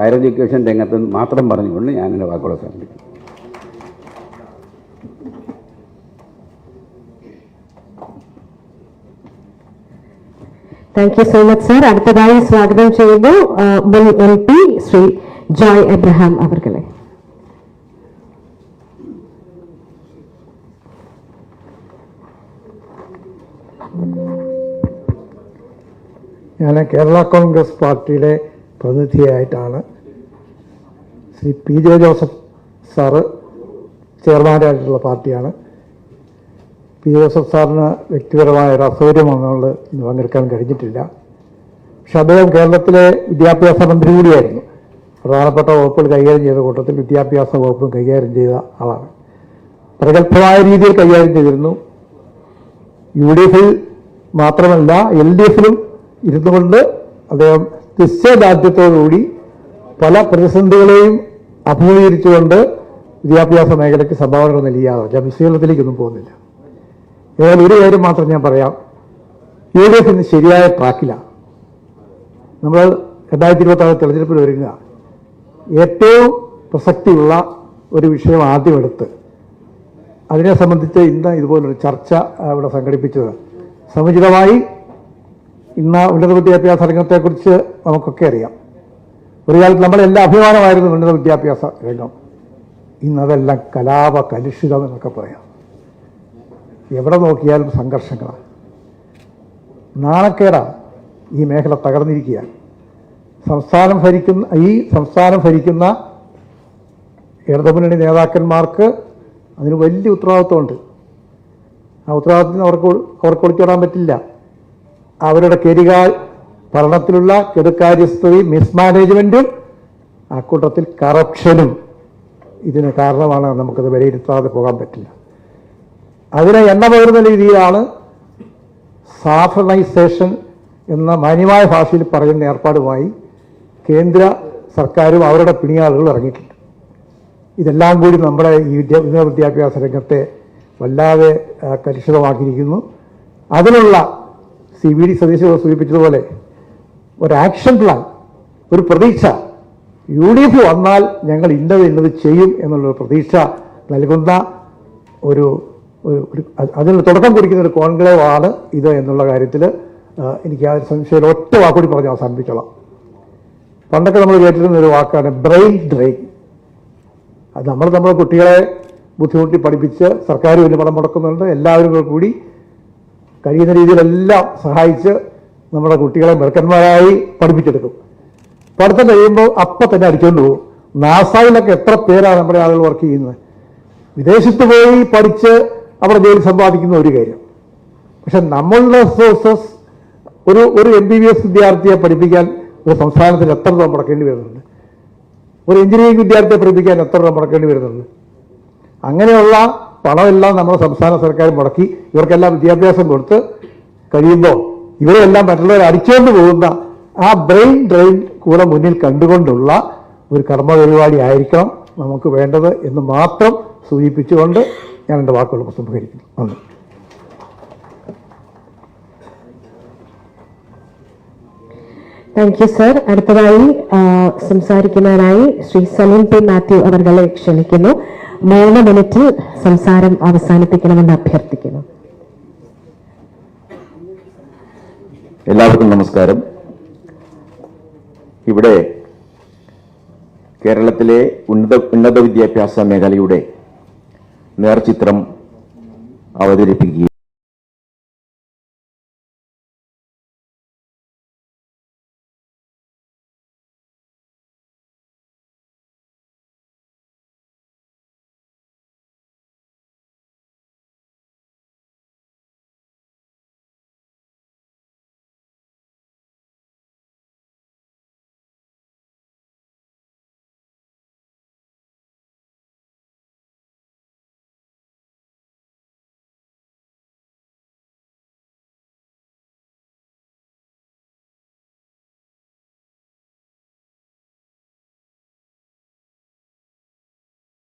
Higher education രംഗത്ത് മാത്രം പറഞ്ഞുകൊണ്ട് ഞാൻ എന്റെ വാക്കുകൾ സമർപ്പിക്കുന്നു thank you so much sir അടുത്തതായി സ്വാഗതം ചെയ്യുന്നു മുൻ M P Shri Joy Abraham അവർകളെ ഞാൻ കേരള കോൺഗ്രസ് പാർട്ടിയുടെ പ്രതിനിധിയായിട്ടാണ് Shri P J Joseph sir ചെയർമാനായിട്ടുള്ള പാർട്ടിയാണ്. പി ജോസഫ് സാറിന് വ്യക്തിപരമായ ഒരു അസൗകര്യം വന്നുകൊണ്ട് ഇന്ന് പങ്കെടുക്കാൻ കഴിഞ്ഞിട്ടില്ല. പക്ഷെ അദ്ദേഹം കേരളത്തിലെ വിദ്യാഭ്യാസ മന്ത്രി കൂടിയായിരുന്നു. പ്രധാനപ്പെട്ട വകുപ്പുകൾ കൈകാര്യം ചെയ്ത കൂട്ടത്തിൽ വിദ്യാഭ്യാസ വകുപ്പും കൈകാര്യം ചെയ്ത ആളാണ്. പ്രഗത്ഭമായ രീതിയിൽ കൈകാര്യം ചെയ്തിരുന്നു. യു ഡി എഫിൽ മാത്രമല്ല എൽ ഡി എഫിലും ഇരുന്നു കൊണ്ട് അദ്ദേഹം നിശ്ചയദാർഢ്യത്തോടുകൂടി പല പ്രതിസന്ധികളെയും അഭിമുഖീകരിച്ചുകൊണ്ട് വിദ്യാഭ്യാസ മേഖലയ്ക്ക് സംഭാവനകൾ നൽകിയാതെ ഞാൻ പോകുന്നില്ല. ഏതായാലും ഒരു കാര്യം മാത്രം ഞാൻ പറയാം. യു ഡി എഫ് ഇന്ന് ശരിയായ ട്രാക്കിലാണ് നമ്മൾ രണ്ടായിരത്തി ഇരുപത്തി ആറ് തെരഞ്ഞെടുപ്പിൽ ഒരുങ്ങുക. ഏറ്റവും പ്രസക്തിയുള്ള ഒരു വിഷയം ആദ്യമെടുത്ത് അതിനെ സംബന്ധിച്ച് ഇന്ന് ഇതുപോലൊരു ചർച്ച ഇവിടെ സംഘടിപ്പിച്ചത്. സമുചിതമായി ഇന്ന് ഉന്നത വിദ്യാഭ്യാസ രംഗത്തെക്കുറിച്ച് നമുക്കൊക്കെ അറിയാം. ഒരു കാലത്ത് നമ്മളെല്ലാം അഭിമാനമായിരുന്നു ഉന്നത വിദ്യാഭ്യാസ രംഗം. ഇന്നതെല്ലാം കലാപ കലുഷിതം എന്നൊക്കെ പറയാം. എവിടെ നോക്കിയാലും സംഘർഷങ്ങളാണ് നാണക്കേടാണ് ഈ മേഖല തകർന്നിരിക്കുകയാണ് സംസ്ഥാനം ഭരിക്കുന്ന ഈ സംസ്ഥാനം ഭരിക്കുന്ന ഇടതുമുന്നണി നേതാക്കന്മാർക്ക് അതിന് വലിയ ഉത്തരവാദിത്വമുണ്ട്. ആ ഉത്തരവാദിത്വത്തിന് അവർക്ക് അവർക്ക് ഒളിച്ചോടാൻ പറ്റില്ല. അവരുടെ കരികാൽ ഭരണത്തിലുള്ള കെടുക്കാര്യസ്ഥതയും മിസ്മാനേജ്മെന്റും അക്കൂട്ടത്തിൽ കറപ്ഷനും ഇതിന് കാരണമാണ് നമുക്കത് വിലയിരുത്താതെ പോകാൻ പറ്റില്ല. അതിനെ എണ്ണ പകരുന്ന രീതിയിലാണ് സാഫണൈസേഷൻ എന്ന മാന്യമായ ഭാഷയിൽ പറയുന്ന ഏർപ്പാടുമായി കേന്ദ്ര സർക്കാരും അവരുടെ പിണിയാളുകൾ ഇറങ്ങിയിട്ടുണ്ട്. ഇതെല്ലാം കൂടി നമ്മുടെ ഈ വിദ്യാ വിദ്യാഭ്യാസ രംഗത്തെ വല്ലാതെ കലുഷിതമാക്കിയിരിക്കുന്നു. അതിനുള്ള സി വി ഡി സതീശ് സൂചിപ്പിച്ചതുപോലെ ഒരു ആക്ഷൻ പ്ലാൻ ഒരു പ്രതീക്ഷ. യു ഡി എഫ് വന്നാൽ ഞങ്ങൾ ഇന്നത് ഇന്നത് ചെയ്യും എന്നുള്ളൊരു പ്രതീക്ഷ നൽകുന്ന ഒരു ഒരു- അതിന് തുടക്കം കുറിക്കുന്ന ഒരു കോൺക്ലേവ് ആണ് ഇത് എന്നുള്ള കാര്യത്തിൽ എനിക്ക് ആ സംശയം ഒറ്റ വാക്കുകൂടി പറഞ്ഞ് അവസാനിപ്പിച്ചോളാം. പണ്ടൊക്കെ നമ്മൾ കേട്ടിരുന്ന ഒരു വാക്കാണ് ബ്രെയിൻ ഡ്രെയിൻ അത് നമ്മൾ നമ്മുടെ കുട്ടികളെ ബുദ്ധിമുട്ടി പഠിപ്പിച്ച് സർക്കാർ വലിയ പണം മുടക്കുന്നുണ്ട്. എല്ലാവരും കൂടി കഴിയുന്ന രീതിയിലെല്ലാം സഹായിച്ച് നമ്മുടെ കുട്ടികളെ മിടുക്കന്മാരായി പഠിപ്പിച്ചെടുക്കും. പഠിത്തം കഴിയുമ്പോൾ അപ്പം തന്നെ അടിച്ചുകൊണ്ട് പോകും. നാസായിലൊക്കെ എത്ര പേരാണ് നമ്മുടെ ആളുകൾ വർക്ക് ചെയ്യുന്നത്? വിദേശത്ത് പോയി പഠിച്ച് അവിടെ ജോലി സമ്പാദിക്കുന്ന ഒരു കാര്യം. പക്ഷെ നമ്മളുടെ റിസോഴ്സസ് ഒരു ഒരു എം ബി ബി എസ് വിദ്യാർത്ഥിയെ പഠിപ്പിക്കാൻ ഒരു സംസ്ഥാനത്തിന് എത്ര രൂപ മുടക്കേണ്ടി വരുന്നുണ്ട്? ഒരു എഞ്ചിനീയറിംഗ് വിദ്യാർത്ഥിയെ പഠിപ്പിക്കാൻ എത്ര രൂപ മുടക്കേണ്ടി വരുന്നുണ്ട്? അങ്ങനെയുള്ള പണമെല്ലാം നമ്മുടെ സംസ്ഥാന സർക്കാർ മുടക്കി ഇവർക്കെല്ലാം വിദ്യാഭ്യാസം കൊടുത്ത് കഴിയുമ്പോൾ ഇവരെല്ലാം മറ്റുള്ളവരെ അടിച്ചുകൊണ്ട് പോകുന്ന ആ ബ്രെയിൻ ഡ്രെയിൻ കൂടെ മുന്നിൽ കണ്ടുകൊണ്ടുള്ള ഒരു കർമ്മ പരിപാടി ആയിരിക്കണം നമുക്ക് വേണ്ടത് എന്ന് മാത്രം സൂചിപ്പിച്ചുകൊണ്ട് ഞാൻ എന്റെ വാക്കുകൾ ഉപസംഹരിക്കുന്നു നന്ദി. താങ്ക് യു സർ അടുത്തതായി സംസാരിക്കുന്നതിനായി ശ്രീ സലീം പി മാത്യു അവർകളെ ക്ഷണിക്കുന്നു. മൂന്ന് മിനിറ്റിൽ സംസാരം അവസാനിപ്പിക്കണമെന്ന് അഭ്യർത്ഥിക്കുന്നു. എല്ലാവർക്കും നമസ്കാരം. ഇവിടെ കേരളത്തിലെ ഉന്നത ഉന്നത വിദ്യാഭ്യാസ മേഖലയുടെ നേർചിത്രം അവതരിപ്പിക്കുകയും